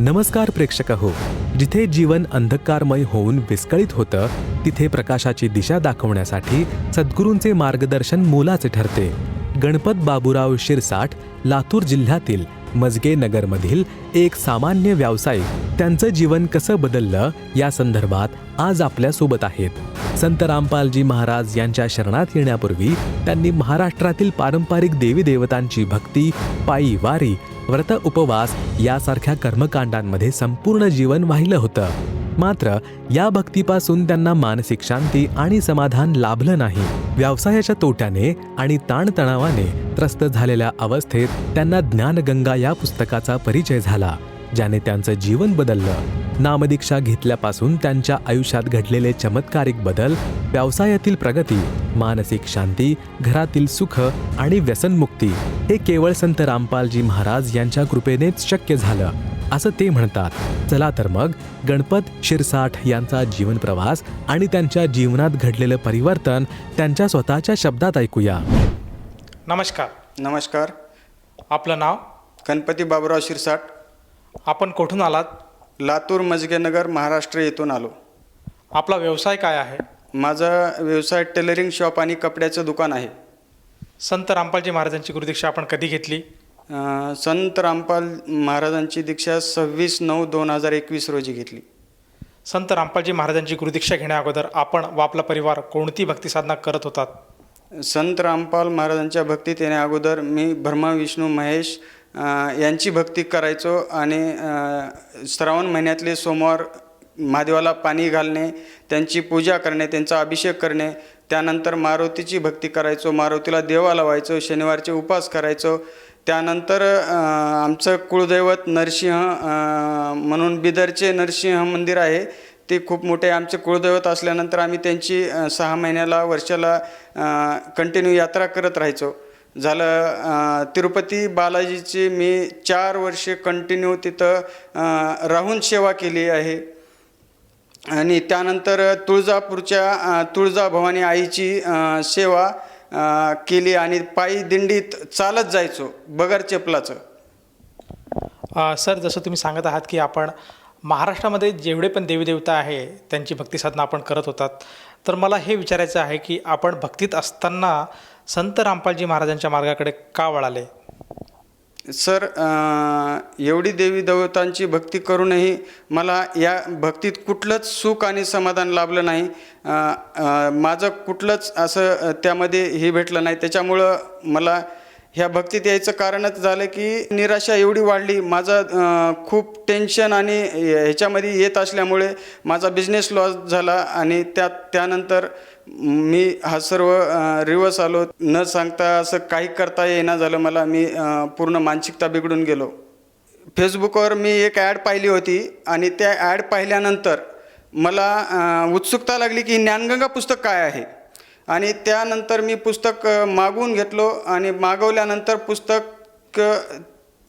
नमस्कार प्रेक्षक हो. जिथे जीवन अंधकारमय होऊन विस्कळीत होतं तिथे प्रकाशाची दिशा दाखवण्यासाठी सद्गुरूंचे मार्गदर्शन मोलाचे ठरते. गणपत बाबूराव शिरसाठ लातूर जिल्ह्यातील मजगे नगरमधील एक सामान्य व्यावसायिक त्यांचं जीवन कसं बदललं या संदर्भात आज आपल्यासोबत आहेत. संत रामपालजी महाराज यांच्या शरणात येण्यापूर्वी त्यांनी महाराष्ट्रातील पारंपरिक देवी देवतांची भक्ती पायी वारी व्रत उपवास यासारख्या कर्मकांडांमध्ये संपूर्ण जीवन वाहिलं होतं. मात्र या भक्तीपासून त्यांना मानसिक शांती आणि समाधान लाभलं नाही. व्यवसायाच्या तोट्याने आणि ताणतणावाने त्रस्त झालेल्या अवस्थेत त्यांना ज्ञानगंगा या पुस्तकाचा परिचय झाला ज्याने त्यांचं जीवन बदललं. नामदीक्षा घेतल्यापासून त्यांच्या आयुष्यात घडलेले चमत्कारिक बदल व्यवसायातील प्रगती मानसिक शांती घरातील सुख आणि व्यसनमुक्ती हे केवळ संत रामपालजी महाराज यांच्या कृपेनेच शक्य झालं असं ते म्हणतात. चला तर मग गणपत शिरसाठ यांचा जीवन प्रवास आणि त्यांच्या जीवनात घडलेलं परिवर्तन त्यांच्या स्वतःच्या शब्दात ऐकूया. नमस्कार. नमस्कार. आपलं नाव? गणपती बाबुराव शिरसाट आपण कुठून आलात? लातूर मजगेनगर महाराष्ट्र येथून आलो. आपला व्यवसाय काय आहे? माझा व्यवसाय टेलरिंग शॉप आणि कपड्याचं दुकान आहे. संत रामपालजी महाराजांची गुरुदीक्षा आपण कधी घेतली? अं, संत रामपाल महाराजांची दीक्षा सव्वीस नऊ दोन हजार एकवीस रोजी घेतली. संत रामपालजी महाराजांची गुरुदीक्षा घेण्या अगोदर आपण व आपला परिवार कोणती भक्ती साधना करत होतात? संत रामपाल महाराजांच्या भक्तीत येण्या अगोदर मी ब्रह्मा विष्णू महेश अं, यांची भक्ती करायचो आणि अं, श्रावण महिन्यातले सोमवार महादेवाला पाणी घालणे त्यांची पूजा करणे त्यांचा अभिषेक करणे त्यानंतर मारुतीची भक्ती करायचो मारुतीला देवा लावायचो शनिवारचे उपवास करायचो. त्यानंतर आमचं कुळदैवत नरसिंह म्हणून बिदरचे नरसिंह मंदिर आहे. ते खूप मोठे आमचे कुळदैवत असल्यानंतर आम्ही त्यांची सहा महिन्याला वर्षाला कंटिन्यू यात्रा करत राहायचो. झालं तिरुपती बालाजीची मी चार वर्षे कंटिन्यू तिथं राहून सेवा केली आहे. आणि त्यानंतर तुळजापूरच्या तुळजाभवानी आईची सेवा केली आणि पायी दिंडीत चालत जायचो बगर चपलाचं. सर जसं तुम्ही सांगत आहात की आपण महाराष्ट्रामध्ये जेवढे पण देवीदेवता आहे त्यांची भक्तीसाधना आपण करत होतात. तर मला हे विचारायचं आहे की आपण भक्तीत असताना संत रामपालजी महाराजांच्या मार्गाकडे का वळाले? सर एवढी देवी देवतांची भक्ती करूनही मला या भक्तीत कुठलंच सुख आणि समाधान लाभलं नाही. माझं कुठलंच असं त्यामध्ये हे भेटलं नाही. त्याच्यामुळं मला ह्या भक्तीत यायचं कारणच झालं की निराशा एवढी वाढली. माझं खूप टेन्शन आणि ह्याच्यामध्ये येत असल्यामुळे माझा बिझनेस लॉस झाला आणि त्या त्यानंतर मी हा सर्व रिवर्स आलो. न सांगता असं काही करता येईना झालं मला. मी पूर्ण मानसिकता बिघडून गेलो. फेसबुकवर मी एक ॲड पाहिली होती आणि त्या ॲड पाहिल्यानंतर मला उत्सुकता लागली की ज्ञानगंगा पुस्तक काय आहे? आणि त्यानंतर मी पुस्तक मागवून घेतलो आणि मागवल्यानंतर पुस्तक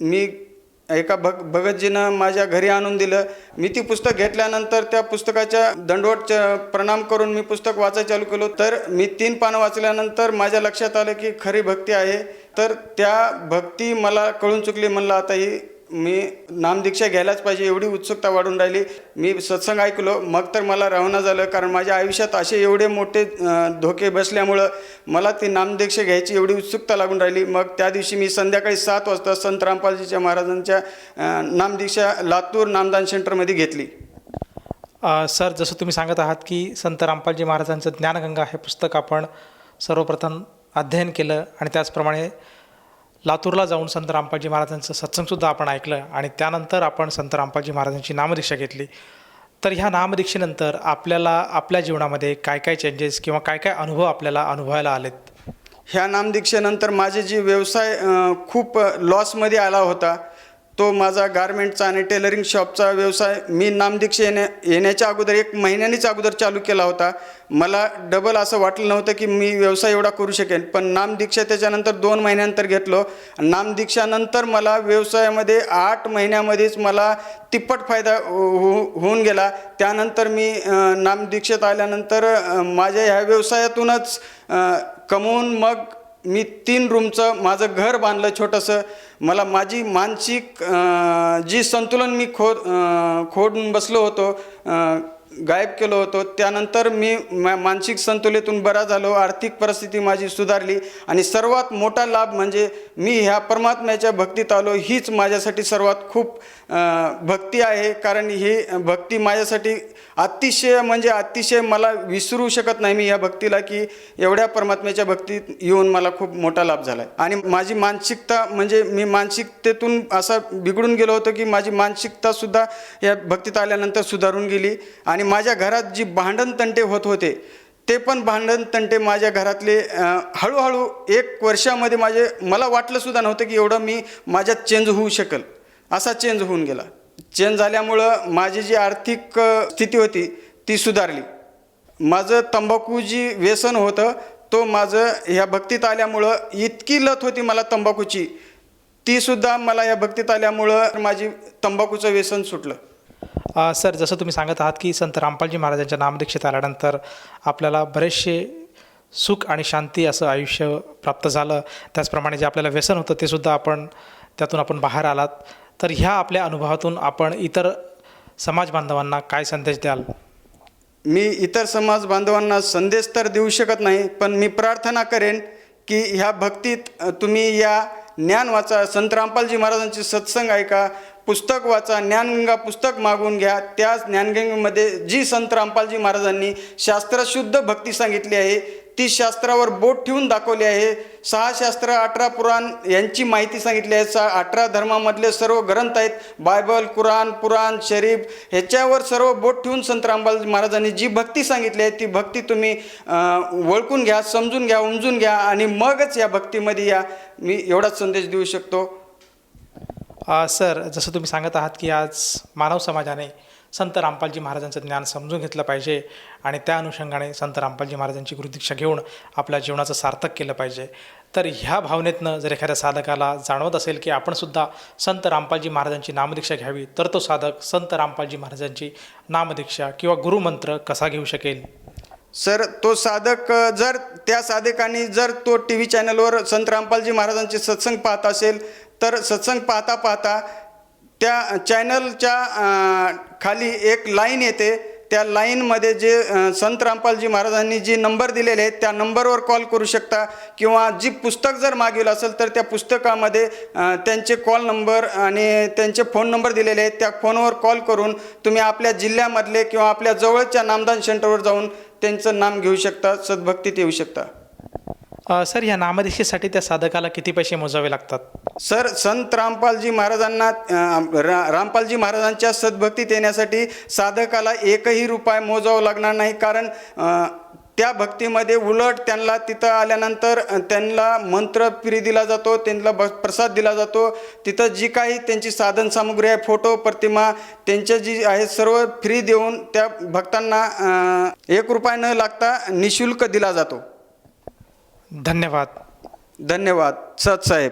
मी एका भग भगतजीनं माझ्या घरी आणून दिलं. मी ती पुस्तक घेतल्यानंतर त्या पुस्तकाच्या दंडवट च- प्रणाम करून मी पुस्तक वाचायला चालू केलो. तर मी तीन पानं वाचल्यानंतर माझ्या लक्षात आलं की खरी भक्ती आहे. तर त्या भक्ती मला कळून चुकली. म्हणलं आता ही मी नामदीक्षा घ्यायलाच पाहिजे एवढी उत्सुकता वाढून राहिली. मी सत्संग ऐकलो मग तर मला रवाना झालं कारण माझ्या आयुष्यात असे एवढे मोठे धोके बसल्यामुळं मला ती नामदीक्षा घ्यायची एवढी उत्सुकता लागून राहिली. मग त्या दिवशी मी संध्याकाळी सात वाजता संत रामपालजीच्या महाराजांच्या नामदीक्षा लातूर नामदान सेंटरमध्ये घेतली. सर जसं तुम्ही सांगत आहात की संत रामपालजी महाराजांचं ज्ञानगंगा हे पुस्तक आपण सर्वप्रथम अध्ययन केलं आणि त्याचप्रमाणे लातूरला जाऊन संत रामपाजी महाराजांचं सत्संगसुद्धा आपण ऐकलं आणि त्यानंतर आपण संत रामपाजी महाराजांची नामदीक्षा घेतली. तर ह्या नामदीक्षेनंतर आपल्याला आपल्या जीवनामध्ये काय काय चेंजेस किंवा काय काय अनुभव आपल्याला अनुभवायला आलेत? ह्या नामदीक्षेनंतर माझे जे व्यवसाय खूप लॉसमध्ये आला होता. तो माझा गारमेंटचा आणि टेलरिंग शॉपचा व्यवसाय मी नामदीक्ष येण्या येण्याच्या अगोदर एक महिन्यानीच अगोदर चालू केला होता. मला डबल असं वाटलं नव्हतं की मी व्यवसाय एवढा करू शकेन पण नामदीक्षा त्याच्यानंतर दोन महिन्यानंतर घेतलो. नामदीक्षानंतर मला व्यवसायामध्ये आठ महिन्यामध्येच मला तिप्पट फायदा हो- हो- होऊन गेला. त्यानंतर मी नामदीक्षेत आल्यानंतर माझ्या ह्या व्यवसायातूनच कमवून मग मी तीन रूमचं माझं घर बांधलं छोटंसं. मला माझी मानसिक जी संतुलन मी खोद खोडून बसलो होतो गायब केलो होतो. त्यानंतर मी मा मानसिक संतुलेतून बरा झालो. आर्थिक परिस्थिती माझी सुधारली. आणि सर्वात मोठा लाभ म्हणजे मी ह्या परमात्म्याच्या भक्तीत आलो. हीच माझ्यासाठी सर्वात खूप भक्ती आहे. कारण ही भक्ती माझ्यासाठी अतिशय म्हणजे अतिशय मला विसरू शकत नाही मी या भक्तीला की एवढ्या परमात्म्याच्या भक्तीत येऊन मला खूप मोठा लाभ झाला आहे आणि माझी मानसिकता म्हणजे मी मानसिकतेतून असा बिघडून गेलो होतो की माझी मानसिकतासुद्धा या भक्तीत आल्यानंतर सुधारून गेली. आणि आणि माझ्या घरात जी भांडण तंटे होत होते ते पण भांडण तंटे माझ्या घरातले हळूहळू एक वर्षामध्ये माझे मला वाटलंसुद्धा नव्हतं की एवढं मी माझ्यात चेंज होऊ शकेल. असा चेंज होऊन गेला. चेंज झाल्यामुळं माझी जी आर्थिक स्थिती होती ती सुधारली. माझं तंबाखू जी व्यसन होतं तो माझं ह्या भक्तीत आल्यामुळं इतकी लत होती मला तंबाखूची तीसुद्धा मला या भक्तीत आल्यामुळं माझी तंबाखूचं व्यसन सुटलं. सर जसं तुम्ही सांगत आहात की संत रामपालजी महाराजांच्या नामदीक्षेत आल्यानंतर आपल्याला बरेचसे सुख आणि शांती असं आयुष्य प्राप्त झालं. त्याचप्रमाणे जे आपल्याला व्यसन होतं ते सुद्धा आपण त्यातून आपण बाहेर आलात. तर ह्या आपल्या अनुभवातून आपण इतर समाज बांधवांना काय संदेश द्याल? मी इतर समाज बांधवांना संदेश तर देऊ शकत नाही पण मी प्रार्थना करेन की ह्या भक्तीत तुम्ही या ज्ञान वाचा. संत रामपालजी महाराजांचे सत्संग ऐका. पुस्तक वाचा ज्ञानगंगा पुस्तक मागून घ्या. त्या ज्ञानगंगेमध्ये जी संत रामपालजी महाराजांनी शास्त्रशुद्ध भक्ती सांगितली आहे ती शास्त्रावर बोट ठेवून दाखवली आहे. सहा शास्त्र अठरा पुराण यांची माहिती सांगितली आहे. सा अठरा धर्मामधले सर्व ग्रंथ आहेत. बायबल कुराण पुराण शरीफ ह्याच्यावर सर्व बोट ठेवून संत रामबाल महाराजांनी जी भक्ती सांगितली आहे ती भक्ती तुम्ही ओळखून घ्या समजून घ्या उमजून घ्या आणि मगच या भक्तीमध्ये या. मी एवढाच संदेश देऊ शकतो. सर जसं तुम्ही सांगत आहात की आज मानव समाजाने संत रामपालजी महाराजांचं ज्ञान समजून घेतलं पाहिजे आणि त्या अनुषंगाने संत रामपालजी महाराजांची गुरुदीक्षा घेऊन आपल्या जीवनाचं सार्थक केलं पाहिजे. तर ह्या भावनेतनं जर एखाद्या साधकाला जाणवत असेल की आपणसुद्धा संत रामपालजी महाराजांची नामदीक्षा घ्यावी तर तो साधक संत रामपालजी महाराजांची नामदीक्षा किंवा गुरुमंत्र कसा घेऊ शकेल? सर तो साधक जर त्या साधकांनी जर तो टी व्ही चॅनलवर संत रामपालजी महाराजांचे सत्संग पाहत असेल तर सत्संग पाहता पाहता त्या चॅनलच्या खाली एक लाईन येते. त्या लाईनमध्ये जे संत रामपालजी महाराजांनी जे नंबर दिलेले आहेत त्या नंबरवर कॉल करू शकता. किंवा जी पुस्तक जर मागील असेल तर त्या पुस्तकामध्ये त्यांचे कॉल नंबर आणि त्यांचे फोन नंबर दिलेले आहेत. त्या फोनवर कॉल करून तुम्ही आपल्या जिल्ह्यामधले किंवा आपल्या जवळच्या नामदान सेंटरवर जाऊन त्यांचं नाम घेऊ शकता सद्भक्तीत येऊ शकता. सर या नामदेशीसाठी त्या साधकाला किती पैसे मोजावे लागतात? सर संत रामपालजी महाराजांना रा रामपालजी महाराजांच्या सद्भक्तीत येण्यासाठी साधकाला एकही रुपये मोजावं लागणार नाही. कारण त्या भक्तीमध्ये उलट त्यांना तिथं आल्यानंतर त्यांना मंत्र फ्री दिला जातो त्यांना ब प्रसाद दिला जातो. तिथं जी काही त्यांची साधन सामुग्री आहे फोटो प्रतिमा त्यांच्या जी आहे सर्व फ्री देऊन त्या भक्तांना एक रुपया न लागता निशुल्क दिला जातो. धन्यवाद. धन्यवाद सतसाहेब